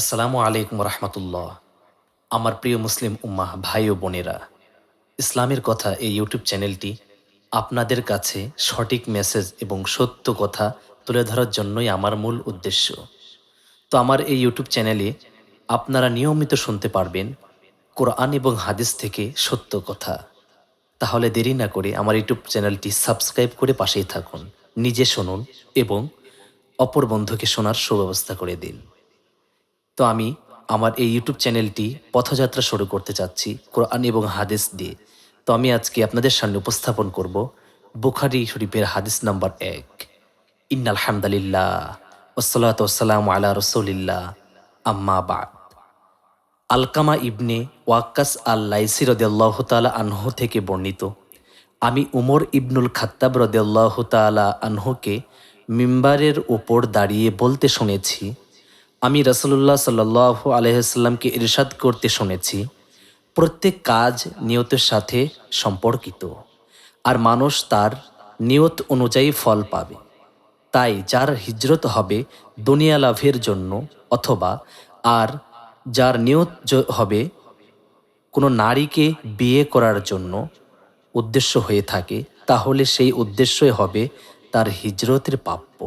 আসসালামু আলাইকুম রহমতুল্লাহ। আমার প্রিয় মুসলিম উম্মাহ, ভাই ও বোনেরা, ইসলামের কথা এই ইউটিউব চ্যানেলটি আপনাদের কাছে সঠিক মেসেজ এবং সত্য কথা তুলে ধরার জন্যই আমার মূল উদ্দেশ্য। তো আমার এই ইউটিউব চ্যানেলে আপনারা নিয়মিত শুনতে পারবেন কোরআন এবং হাদিস থেকে সত্য কথা। তাহলে দেরি না করে আমার ইউটিউব চ্যানেলটি সাবস্ক্রাইব করে পাশেই থাকুন, নিজে শুনুন এবং অপর বন্ধুকে শোনার সুব্যবস্থা করে দিন। তো আমি আমার এই ইউটিউব চ্যানেলটি পথযাত্রা শুরু করতে চাচ্ছি কোরআন এবং হাদিস দিয়ে। তো আমি আজকে আপনাদের সামনে উপস্থাপন করব বুখারি শরীফের হাদিস নাম্বার এক। ইন্নাল আলহামদুলিল্লাহ ওসলাত ওসালাম আলা রসুলিল্লাহ, আম্মা বাদ। আলকামা ইবনে ওয়াক্কাস আল লাইসি রদেল্লাহ তালা আনহু থেকে বর্ণিত, আমি উমর ইবনুল খাত্তাব রদেল্লাহ তালা আনহুকে মিম্বারের ওপর দাঁড়িয়ে বলতে শুনেছি আমি রসুল্লাহ সাল্লাহ আলহামকে ইরশাদ করতে শুনেছি, প্রত্যেক কাজ নিয়তের সাথে সম্পর্কিত আর মানুষ তার নিয়ত অনুযায়ী ফল পাবে। তাই যার হিজরত হবে দুনিয়া লাভের জন্য অথবা আর যার নিয়ত হবে কোনো নারীকে বিয়ে করার জন্য উদ্দেশ্য হয়ে থাকে, তাহলে সেই উদ্দেশ্যই হবে তার হিজরতের প্রাপ্য।